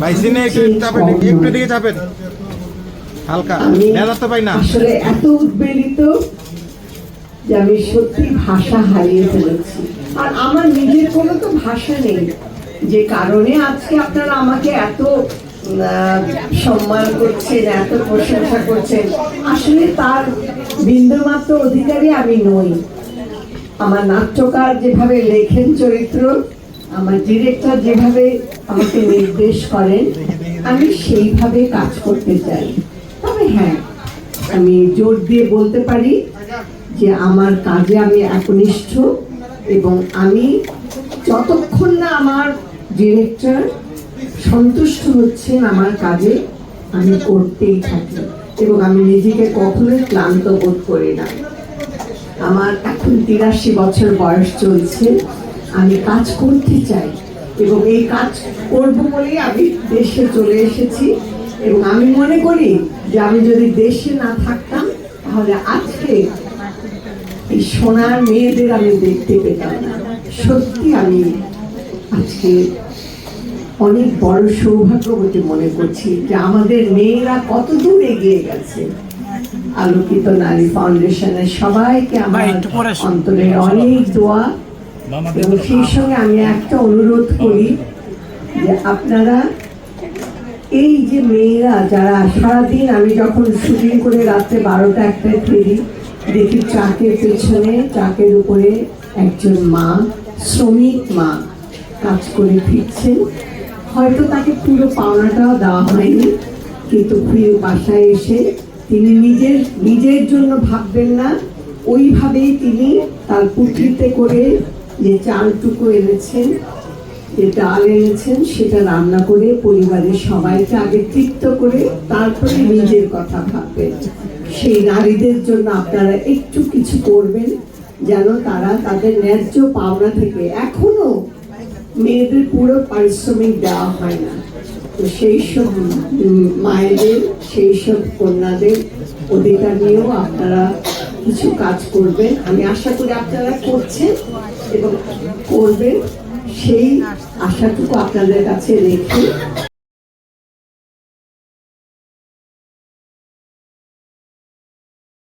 ভাই সিনে একটু চাপেন একটু দিকে চাপেন। হালকা তো পাই না। আসলে এত উদ্বেলিত যে আমি সত্যি ভাষা হারিয়ে ফেলেছি। আর আমার নিজের কোনো তো ভাষা নেই। যে কারণে আজকে আপনারা আমাকে এত সম্মান করছেন এত প্রশংসা করছেন। আসলে তার বিন্দুমাত্র অধিকারী আমি নই। আমার নাট্যকার যেভাবে লেখেন চরিত্র আমার ডিরেক্টর যেভাবে আমাকে নির্দেশ করেন, আমি সেইভাবে কাজ করতে চাই। তবে হ্যাঁ আমি জোর দিয়ে বলতে পারি যে আমার কাজে আমি একনিষ্ঠ এবং আমি যতক্ষণ না আমার ডিরেক্টর সন্তুষ্ট হচ্ছেন আমার কাজে, আমি করতেই থাকি এবং আমি নিজেকে কখনোই ক্লান্ত বোধ করি না। আমার এখন তিরাশি বছর বয়স চলছে। আমি কাজ করতে চাই এবং এই কাজ করব বলেই আমি দেশে চলে এসেছি। এবং আমি মনে করি যে আমি যদি দেশে না থাকতাম তাহলে আজকে এই সোনার মেয়েদের আমি দেখতে পেতাম না। সত্যি আমি আজকে অনেক বড় সৌভাগ্যবতী মনে করছি যে আমাদের মেয়েরা কত দূর এগিয়ে গেছে। আলোকিত নারী ফাউন্ডেশনের সবাইকে আমার অন্তরে অনেক দোয়া। এবং সেই সঙ্গে আমি একটা অনুরোধ করি যে আপনারা এই যে মেয়েরা যারা সারাদিন আমি যখন শুটিং করে রাত্রে বারোটা একটায় ফিরি দেখি ট্রাকের পেছনে ট্রাকের উপরে একজন মা শ্রমিক মা কাজ করে ফিরছেন। হয়তো তাকে পুরো পাওনাটাও দেওয়া হয়নি কিন্তু ফিরে বাসায় এসে তিনি নিজের নিজের জন্য ভাববেন না ওইভাবেই তিনি তার পুত্রিতে করে যে চালটুকু এনেছেন, যে ডাল এনেছেন, সেটা রান্না করে পরিবারের সবাইকে আগে তৃপ্ত করে তারপরে নিজের কথা ভাববেন। সেই নারীদের জন্য আপনারা একটু কিছু করবেন, যেন তারা তাদের ন্যায্য পাওনা থেকে এখনও মেয়েদের পুরো পারিশ্রমিক দেওয়া হয় না। তো সেই সব মায়েদের, সেই সব কন্যাদের অধিকার নিয়েও আপনারা কিছু কাজ করবেন। আমি আশা করি আপনারা করছেন। এবং করবেন সেই আশাটুকু আপনাদের কাছে রেখে